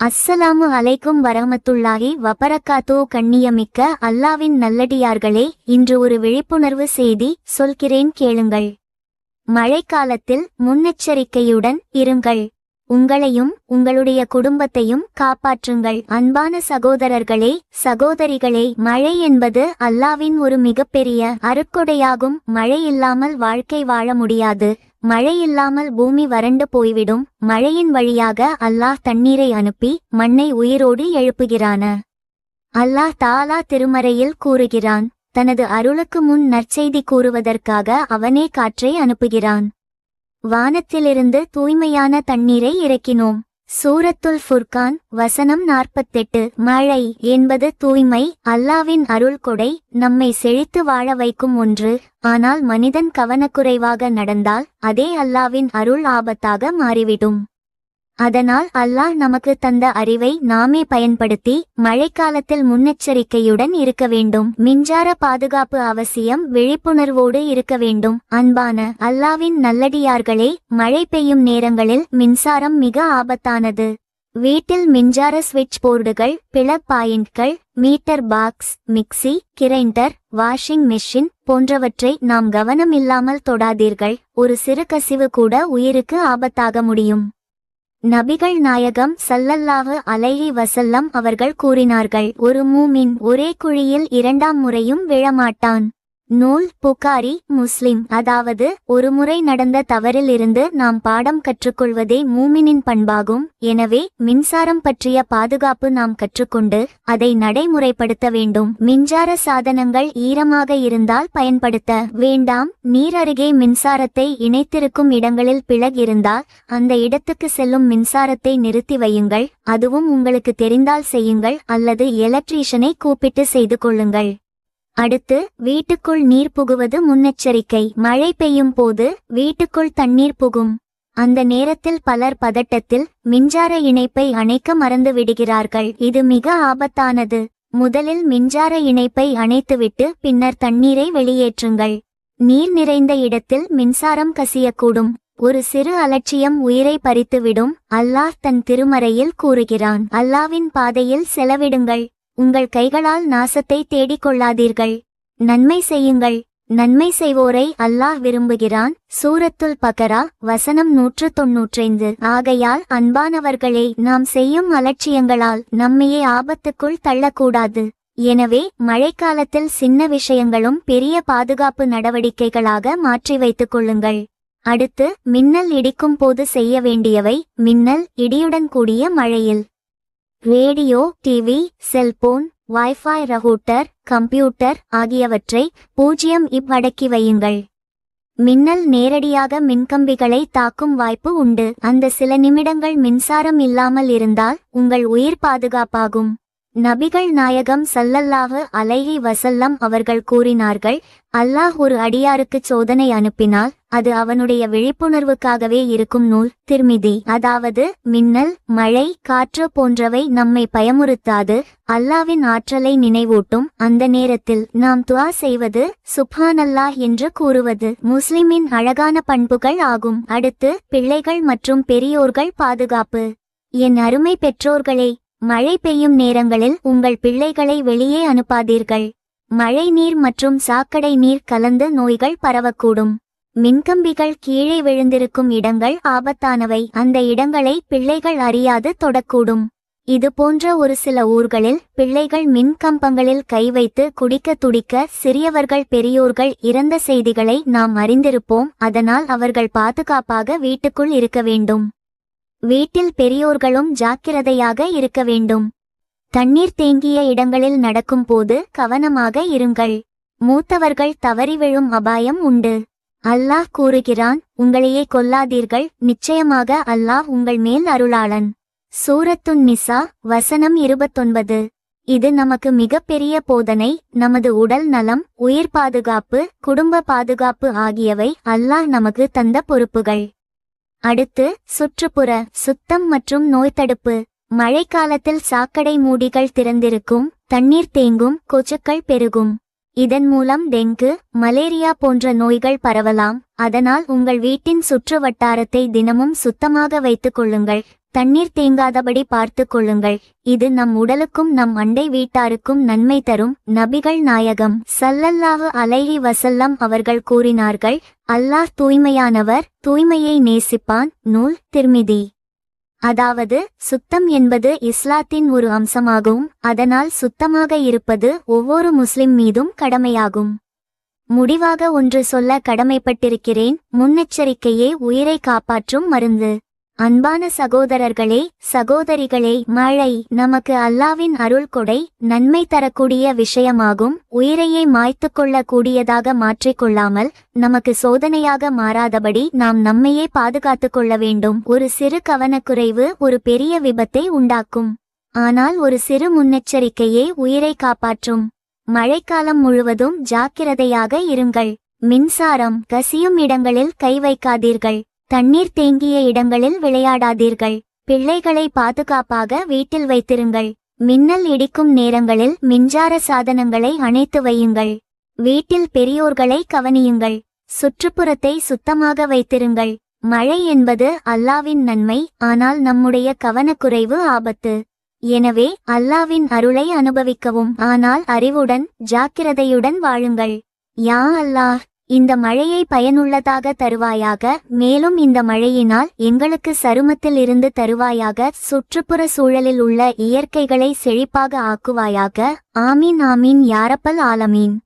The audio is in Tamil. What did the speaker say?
அஸ்ஸலாமு அலைக்கும் வரமத்துள்ளாகி வபரக்காத்தோ கண்ணியமிக்க அல்லாவின் நல்லடியார்களே இன்று ஒரு விழிப்புணர்வு செய்தி சொல்கிறேன் கேளுங்கள். மழைக்காலத்தில் முன்னெச்சரிக்கையுடன் இருங்கள். உங்களையும் உங்களுடைய குடும்பத்தையும் காப்பாற்றுங்கள். அன்பான சகோதரர்களே சகோதரிகளே மழை என்பது அல்லாவின் ஒரு மிகப்பெரிய அருக்கொடையாகும் மழை இல்லாமல் வாழ்க்கை வாழ முடியாது. மழை இல்லாமல் பூமி வறண்டு போய்விடும். மழையின் வழியாக அல்லாஹ் தண்ணீரை அனுப்பி மண்ணை உயிரோடு எழுப்புகிறான. அல்லாஹ் தாலா திருமறையில் கூறுகிறான். தனது அருளுக்கு முன் நற்செய்தி கூறுவதற்காக அவனே காற்றை அனுப்புகிறான். வானத்திலிருந்து தூய்மையான தண்ணீரை இறக்கினோம். சூரத்துல் ஃபுர்கான் வசனம் நாற்பத்தெட்டு மழை என்பது தூய்மை அல்லாவின் அருள் கொடை நம்மை செழித்து வாழ வைக்கும் ஒன்று ஆனால் மனிதன் கவனக்குறைவாக நடந்தால் அதே அல்லாவின் அருள் ஆபத்தாக மாறிவிடும். அதனால் அல்லாஹ் நமக்கு தந்த அறிவை நாமே பயன்படுத்தி மழைக்காலத்தில் முன்னெச்சரிக்கையுடன் இருக்க வேண்டும். மின்சார பாதுகாப்பு அவசியம் விழிப்புணர்வோடு இருக்க வேண்டும். அன்பான அல்லாவின் நல்லடியார்களே மழை பெய்யும் நேரங்களில் மின்சாரம் மிக ஆபத்தானது. வீட்டில் மின்சார சுவிட்ச் போர்டுகள் பிளக் பாயிண்ட்கள் meter box mixie grinder washing machine போன்றவற்றை நாம் கவனமில்லாமல் தொடாதீர்கள். ஒரு சிறு கசிவு கூட உயிருக்கு ஆபத்தாக முடியும். நபிகள் நாயகம் சல்லல்லாஹு அலைஹி வசல்லம் அவர்கள் கூறினார்கள் ஒரு மூமின் ஒரே குழியில் இரண்டாம் முறையும் விழமாட்டான். நூல் புகாரி முஸ்லிம். அதாவது ஒருமுறை நடந்த தவறில் இருந்து நாம் பாடம் கற்றுக்கொள்வதே மூமினின் பண்பாகும். எனவே மின்சாரம் பற்றிய பாதுகாப்பு நாம் கற்றுக்கொண்டு அதை நடைமுறைப்படுத்த வேண்டும். மின்சார சாதனங்கள் ஈரமாக இருந்தால் பயன்படுத்த வேண்டாம். நீர் அருகே மின்சாரத்தை இணைத்திருக்கும் இடங்களில் பிளக் இருந்தால் அந்த இடத்துக்கு செல்லும் மின்சாரத்தை நிறுத்தி வையுங்கள். அதுவும் உங்களுக்கு தெரிந்தால் செய்யுங்கள் அல்லது எலக்ட்ரீஷனை கூப்பிட்டு செய்து கொள்ளுங்கள். அடுத்து வீட்டுக்குள் நீர் புகுவது முன்னெச்சரிக்கை. மழை பெய்யும் போது வீட்டுக்குள் தண்ணீர் புகும். அந்த நேரத்தில் பலர் பதட்டத்தில் மின்சார இணைப்பை அணைக்க மறந்து விடுகிறார்கள். இது மிக ஆபத்தானது. முதலில் மின்சார இணைப்பை அணைத்துவிட்டு பின்னர் தண்ணீரை வெளியேற்றுங்கள். நீர் நிறைந்த இடத்தில் மின்சாரம் கசியக்கூடும். ஒரு சிறு அலட்சியம் உயிரை பறித்துவிடும். அல்லாஹ் தன் திருமறையில் கூறுகிறான். அல்லாவின் பாதையில் செலவிடுங்கள். உங்கள் கைகளால் நாசத்தை தேடிக் கொள்ளாதீர்கள் நன்மை செய்யுங்கள். நன்மை செய்வோரை அல்லாஹ் விரும்புகிறான். சூரத்துல் பகரா வசனம் நூற்று தொன்னூற்றைந்து ஆகையால் அன்பானவர்களே நாம் செய்யும் அலட்சியங்களால் நம்மையே ஆபத்துக்குள் தள்ளக்கூடாது. எனவே மழைக்காலத்தில் சின்ன விஷயங்களும் பெரிய பாதுகாப்பு நடவடிக்கைகளாக மாற்றி வைத்துக் கொள்ளுங்கள். அடுத்து மின்னல் இடிக்கும் போது செய்ய வேண்டியவை மின்னல் இடியுடன் கூடிய மழையில். Radio TV cellphone wifi router computer ஆகியவற்றை பூஜ்ஜியம் இப் அடக்கி வையுங்கள். மின்னல் நேரடியாக மின்கம்பிகளை தாக்கும் வாய்ப்பு உண்டு. அந்த சில நிமிடங்கள் மின்சாரம் இல்லாமல் இருந்தால் உங்கள் உயிர் பாதுகாப்பாகும். நபிகள் நாயகம் சல்லல்லாஹு அலைஹி வசல்லம் அவர்கள் கூறினார்கள் அல்லாஹ் ஒரு அடியாருக்கு சோதனை அனுப்பினால் அது அவனுடைய விழிப்புணர்வுக்காகவே இருக்கும் நூல். திருமிதி அதாவது மின்னல் மழை காற்று போன்றவை நம்மை பயமுறுத்தாது அல்லாவின் ஆற்றலை நினைவூட்டும். அந்த நேரத்தில் நாம் துவா செய்வது சுப்ஹானல்லாஹ் என்று கூறுவது. முஸ்லிமின் அழகான பண்புகள் ஆகும். அடுத்து பிள்ளைகள் மற்றும் பெரியோர்கள் பாதுகாப்பு. என் அருமை பெற்றோர்களே மழை பெய்யும் நேரங்களில் உங்கள் பிள்ளைகளை வெளியே அனுப்பாதீர்கள். மழை நீர் மற்றும் சாக்கடை நீர் கலந்து நோய்கள் பரவக்கூடும். மின்கம்பிகள் கீழே விழுந்திருக்கும் இடங்கள் ஆபத்தானவை. அந்த இடங்களை பிள்ளைகள் அறியாது தொடக்கூடும். இது போன்ற ஒரு சில ஊர்களில் பிள்ளைகள் மின்கம்பங்களில் கை வைத்து குடிக்க துடிக்க சிறியவர்கள் பெரியோர்கள் இறந்த செய்திகளை நாம் அறிந்திருப்போம். அதனால் அவர்கள் பாதுகாப்பாக வீட்டுக்குள் இருக்க வேண்டும். வீட்டில் பெரியோர்களும் ஜாக்கிரதையாக இருக்க வேண்டும். தண்ணீர் தேங்கிய இடங்களில் நடக்கும்போது கவனமாக இருங்கள். மூத்தவர்கள் தவறி விழும் அபாயம் உண்டு. அல்லாஹ் கூறுகிறான் உங்களையே கொல்லாதீர்கள். நிச்சயமாக அல்லாஹ் உங்கள் மேல் அருளாளன். சூரத்துன் நிசா வசனம் இருபத்தொன்பது. இது நமக்கு மிகப்பெரிய போதனை. நமது உடல் நலம் உயிர் பாதுகாப்பு குடும்ப பாதுகாப்பு ஆகியவை அல்லாஹ் நமக்கு தந்த பொறுப்புகள். அடுத்து சுற்றுப்புற சுத்தம் மற்றும் நோய் தடுப்பு. மழைக்காலத்தில் சாக்கடை மூடிகள் திறந்திருக்கும் தண்ணீர் தேங்கும் கொச்சுக்கள் பெருகும். இதன் மூலம் டெங்கு மலேரியா போன்ற நோய்கள் பரவலாம். அதனால் உங்கள் வீட்டின் சுற்று வட்டாரத்தை தினமும் சுத்தமாக வைத்துக் கொள்ளுங்கள். தண்ணீர் தேங்காதபடி பார்த்து கொள்ளுங்கள். இது நம் உடலுக்கும் நம் அண்டை வீட்டாருக்கும் நன்மை தரும். நபிகள் நாயகம் சல்லல்லாஹு அலைஹி வசல்லம் அவர்கள் கூறினார்கள் அல்லாஹ் தூய்மையானவர் தூய்மையை நேசிப்பான். நூல் திருமிதி. அதாவது சுத்தம் என்பது இஸ்லாத்தின் ஒரு அம்சமாகும். அதனால் சுத்தமாக இருப்பது ஒவ்வொரு முஸ்லிம் மீதும் கடமையாகும். முடிவாக ஒன்று சொல்ல கடமைப்பட்டிருக்கிறேன். முன்னெச்சரிக்கையே உயிரை காப்பாற்றும் மருந்து. அன்பான சகோதரர்களே சகோதரிகளே மழை நமக்கு அல்லாவின் அருள் கொடை நன்மை தரக்கூடிய விஷயமாகும் உயிரையே மாய்த்துக் கொள்ளக் கூடியதாக மாற்றிக்கொள்ளாமல் நமக்கு சோதனையாக மாறாதபடி நாம் நம்மையே பாதுகாத்துக் கொள்ள வேண்டும். ஒரு சிறு கவனக்குறைவு ஒரு பெரிய விபத்தை உண்டாக்கும். ஆனால் ஒரு சிறு முன்னெச்சரிக்கையே உயிரை காப்பாற்றும். மழைக்காலம் முழுவதும் ஜாக்கிரதையாக இருங்கள். மின்சாரம் கசியும் இடங்களில் கை வைக்காதீர்கள். தண்ணீர் தேங்கிய இடங்களில் விளையாடாதீர்கள். பிள்ளைகளை பாதுகாப்பாக வீட்டில் வைத்திருங்கள். மின்னல் இடிக்கும் நேரங்களில் மின்சார சாதனங்களை அணைத்து வையுங்கள். வீட்டில் பெரியோர்களை கவனியுங்கள். சுற்றுப்புறத்தை சுத்தமாக வைத்திருங்கள். மழை என்பது அல்லாவின் நன்மை ஆனால் நம்முடைய கவனக்குறைவு ஆபத்து. எனவே அல்லாவின் அருளை அனுபவிக்கவும். ஆனால் அறிவுடன் ஜாக்கிரதையுடன் வாழுங்கள். யா அல்லாஹ்! இந்த மழையை பயனுள்ளதாக தருவாயாக மேலும் இந்த மழையினால் எங்களுக்கு சருமத்தில் இருந்து தருவாயாக சுற்றுப்புற சூழலில் உள்ள இயற்கைகளை செழிப்பாக ஆக்குவாயாக. ஆமீன் ஆமீன் யாரப்பல் ஆலமீன்.